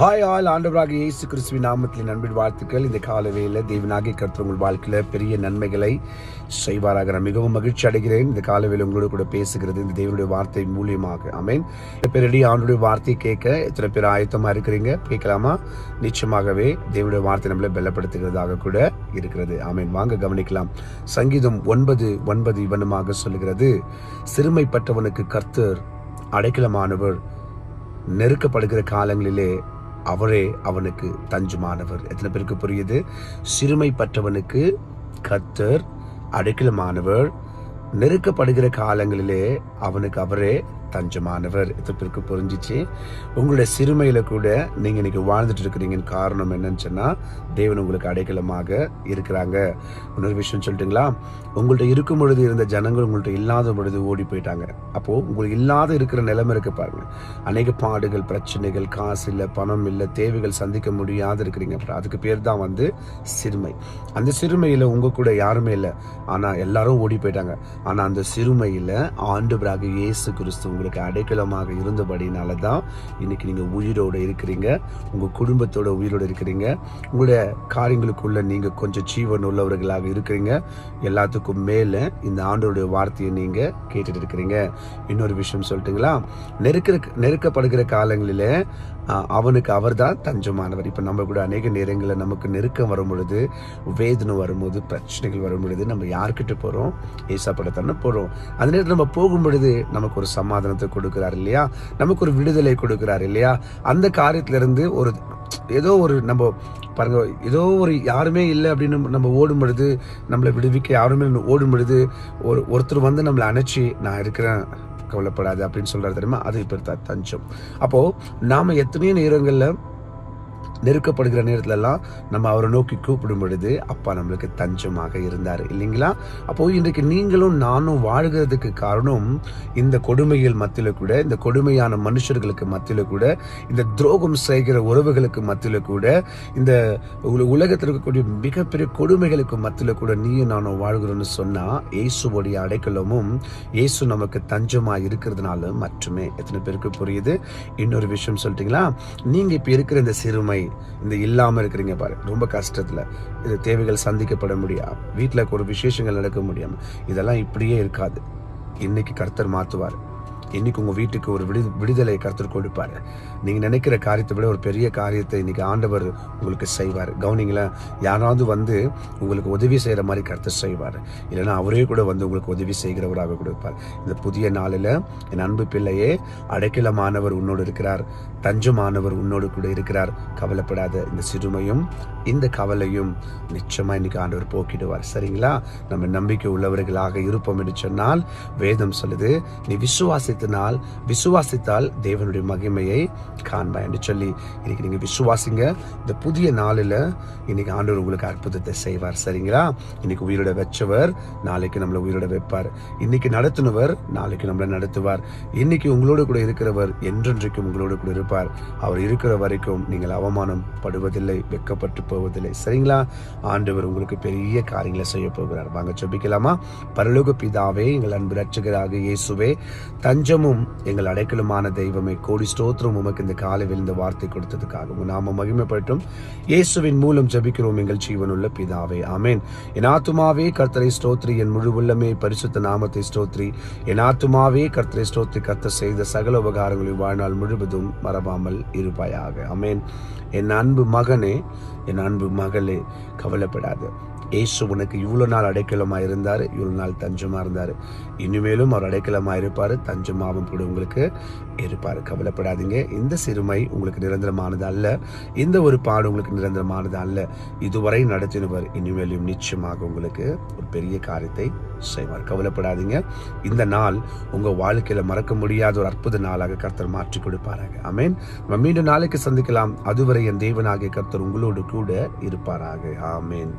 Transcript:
Hi all ஆண்டவராக இயேசு கிறிஸ்துவின் நாமத்தில் நண்பின் வாழ்த்துக்கள். இந்த காலவேல தேவனாகிய கருத்து உங்கள் வாழ்க்கையில் பெரிய நன்மைகளை செய்வாராக. நான் மிகவும் மகிழ்ச்சி அடைகிறேன். இந்த காலவேல உங்களோட கூட பேசுகிறது இந்த தேவனுடைய வார்த்தை மூலியமாக. அமேன் பெரிய ஆண்டுடைய வார்த்தையை கேட்க எத்தனை பேர் ஆயத்தமாக இருக்கிறீங்க? கேட்கலாமா? நிச்சயமாகவே தேவனுடைய வார்த்தை நம்மளை பலப்படுத்துகிறதாக கூட இருக்கிறது. ஆமேன். வாங்க கவனிக்கலாம். சங்கீதம் ஒன்பது ஒன்பது இவனமாக சொல்லுகிறது. சிறுமைப்பட்டவனுக்கு கர்த்தர் அடைக்கலமானவர். நெருக்கப்படுகிற காலங்களிலே அவரே அவனுக்கு தஞ்சுமானவர். எத்தனை பேருக்கு புரியுது? சிறுமைப்பட்டவனுக்கு கத்தர் அடைக்கலமானவர். நெருக்கப்படுகிற காலங்களிலே அவனுக்கு அவரே தஞ்சமானவர் எத்தனை புரிஞ்சிச்சு. உங்களுடைய சிறுமையில் கூட நீங்கள் இன்னைக்கு வாழ்ந்துட்டு இருக்கிறீங்கன்னு காரணம் என்னன்னு சொன்னால் தேவன் உங்களுக்கு அடைக்கலமாக இருக்கிறாங்க. இன்னொரு விஷயம் சொல்லிட்டுங்களா? உங்கள்கிட்ட இருக்கும் பொழுது இருந்த ஜனங்கள் உங்கள்கிட்ட இல்லாத பொழுது ஓடி போயிட்டாங்க. அப்போது உங்களுக்கு இல்லாத இருக்கிற நிலைமை இருக்கு பாருங்க. அநேக பாடுகள் பிரச்சனைகள் காசு இல்லை பணம் இல்லை தேவைகள் சந்திக்க முடியாத இருக்கிறீங்க. அப்புறம் அதுக்கு பேர் தான் வந்து சிறுமை. அந்த சிறுமையில் உங்கள் கூட யாருமே இல்லை. ஆனால் எல்லாரும் ஓடி போயிட்டாங்க. ஆனால் அந்த சிறுமையில் ஆண்டு பிராக இயேசு கிறிஸ்து உங்களுக்கு அடைக்கலமாக இருந்தபடினால தான் இன்றைக்கி நீங்கள் உயிரோட இருக்கிறீங்க. உங்கள் குடும்பத்தோட உயிரோட இருக்கிறீங்க. உங்களுடைய காரியங்களுக்குள்ள நீங்கள் கொஞ்சம் ஜீவன் உள்ளவர்களாக இருக்கிறீங்க. எல்லாத்துக்கும் மேலே இந்த ஆண்டோடைய வார்த்தையை நீங்கள் கேட்டுட்டு இருக்கிறீங்க. இன்னொரு விஷயம் சொல்லிட்டுங்களா? நெருக்க நெருக்கப்படுகிற காலங்களில் அவனுக்கு அவர் தான் தஞ்சமானவர். இப்போ நம்ம கூட அநேக நேரங்களில் நமக்கு நெருக்கம் வரும் பொழுது வேதனை வரும்போது பிரச்சனைகள் வரும் பொழுது நம்ம யார்கிட்ட போகிறோம் ஏசாப்படத்தானே போகிறோம் அந்த நேரத்தில் நம்ம போகும் பொழுது நமக்கு ஒரு சமாதானத்தை கொடுக்குறார் இல்லையா? நமக்கு ஒரு விடுதலை கொடுக்குறார் இல்லையா? அந்த காரியத்திலிருந்து ஒரு ஏதோ ஒரு நம்ம பாருங்க ஏதோ ஒரு யாருமே இல்லை அப்படின்னு நம்ம ஓடும் பொழுது நம்மளை விடுவிக்க யாருமே ஓடும் பொழுது ஒரு ஒருத்தர் வந்து நம்மளை அணைச்சி நான் இருக்கிறேன் கவலைப்படாது அப்படின்னு சொல்றாரு தெரியுமா? அது இப்போ தஞ்சம். அப்போ நாம எத்தனையோ நேரங்களில் நெருக்கப்படுகிற நேரத்துலலாம் நம்ம அவரை நோக்கி கூப்பிடும் பொழுது அப்பா நம்மளுக்கு தஞ்சமாக இருந்தார். இல்லைங்களா? அப்போது இன்றைக்கு நீங்களும் நானும் வாழ்கிறதுக்கு காரணம் இந்த கொடுமைகள் மத்தியில் கூட இந்த கொடுமையான மனுஷர்களுக்கு மத்தியில் கூட இந்த துரோகம் செய்கிற உறவுகளுக்கு மத்தியில் கூட இந்த உலகத்தில் இருக்கக்கூடிய மிகப்பெரிய கொடுமைகளுக்கு மத்தியில் கூட நீயும் நானும் வாழ்கிறோம்னு சொன்னால் இயேசுவோடைய அடைக்கலமும் இயேசு நமக்கு தஞ்சமாக இருக்கிறதுனால மட்டுமே. எத்தனை பேருக்கு புரியுது? இன்னொரு விஷயம் சொல்லிட்டீங்களா நீங்கள் இப்போ இருக்கிற இந்த சிறுமை இந்த இல்லாமல் இருக்கிறீங்க பாரு. ரொம்ப கஷ்டத்தில். இது தேவைகள் சந்திக்கப்பட முடியாது வீட்டில் ஒரு விசேஷங்கள் நடக்க முடியாமல் இதெல்லாம் இப்படியே இருக்காது. இன்னைக்கு கர்த்தர் மாற்றுவார் இன்னைக்கு உங்க வீட்டுக்கு ஒரு விடு விடுதலை கருத்து கொடுப்பாரு. நீங்க நினைக்கிற காரியத்தை விட ஒரு பெரிய காரியத்தை இன்னைக்கு ஆண்டவர் உங்களுக்கு செய்வார். கவனிங்களேன் யாராவது வந்து உங்களுக்கு உதவி செய்யற மாதிரி கருத்து செய்வார். இல்லைன்னா அவரே கூட வந்து உங்களுக்கு உதவி செய்கிறவராக கொடுப்பார். இந்த புதிய நாளில் என் அன்பு பிள்ளையே அடைக்கலமானவர் உன்னோடு இருக்கிறார். தஞ்சமானவர் உன்னோடு கூட இருக்கிறார். கவலைப்படாத இந்த சிறுமையும் இந்த கவலையும் நிச்சயமா இன்னைக்கு ஆண்டவர் போக்கிடுவார். சரிங்களா? நம்ம நம்பிக்கை உள்ளவர்களாக இருப்போம் என்று சொன்னால் வேதம் சொல்லுது நீ விசுவாசி விசுவாசித்தினால் விசுவாசித்தால் தேவனுடைய மகிமையை காண்பாய் என்று சொல்லி இன்னைக்கு நீங்க விசுவாசிங்க. இந்த புதிய நாளில் இன்னைக்கு ஆண்டவர் உங்களுக்கு அற்புதத்தை செய்வார். சரிங்களா? இன்னைக்கு உயிரோட வச்சவர் நாளைக்கு நம்மளை உயிரோட வைப்பார். இன்னைக்கு நடத்தினவர் நாளைக்கு நம்மளை நடத்துவார். இன்னைக்கு உங்களோட கூட இருக்கிறவர் என்றென்றைக்கும் உங்களோட கூட இருப்பார். அவர் இருக்கிற வரைக்கும் நீங்கள் அவமானம் படுவதில்லை வெக்கப்பட்டு போவதில்லை. சரிங்களா? ஆண்டவர் உங்களுக்கு பெரிய காரியங்களை செய்ய போகிறார். வாங்க ஜெபிக்கலாமா? பரலோக பிதாவே எங்கள் அன்பு ரட்சகராக இயேசுவே தஞ்சமும் எங்கள் அடைக்கலுமான தெய்வமே கோடி ஸ்தோத்திரம் உமக்கு இந்த காலையில் இந்த வார்த்தை கொடுத்ததுக்காக. நாம மகிமைப்பட்டும் இயேசுவின் மூலம் ஜபிக்கிறோம் எங்கள் ஜீவனுள்ள பிதாவே. ஆமேன். என் ஆத்துமாவே கர்த்தரை ஸ்தோத்ரி. என் முழு உள்ளமே பரிசுத்த நாமத்தை ஸ்தோத்ரி. என் ஆத்துமாவே கர்த்தரை ஸ்தோத்ரி. கர்த்த செய்த சகல உபகாரங்களை வாழ்நாள் முழுவதும் மறவாமல் இருப்பாயாக. ஆமென். என் அன்பு மகனே என் அன்பு மகளே கவலைப்படாது. இயேசு உனக்கு இவ்வளோ நாள் அடைக்கலமாக இருந்தார் இவ்வளோ நாள் தஞ்சமாக இருந்தார் இனிமேலும் அவர் அடைக்கலமாக இருப்பார் தஞ்சம் தஞ்சமாகவும் கூட உங்களுக்கு இருப்பார் கவலைப்படாதீங்க. இந்த சிறுமை உங்களுக்கு நிரந்தரமானது அல்ல. இந்த ஒரு பாடு உங்களுக்கு நிரந்தரமானது அல்ல. இதுவரை நடத்தினவர் இனிமேலும் நிச்சயமாக உங்களுக்கு ஒரு பெரிய காரியத்தை செய்வார். கவலைப்படாதீங்க. இந்த நாள் உங்க வாழ்க்கையில மறக்க முடியாத ஒரு அற்புத நாளாக கர்த்தர் மாற்றி கொடுப்பாராக. அமேன் நம்ம மீண்டும் நாளைக்கு சந்திக்கலாம். அதுவரை என் தேவனாகிய கர்த்தர் உங்களோடு கூட இருப்பாராக. ஆமேன்.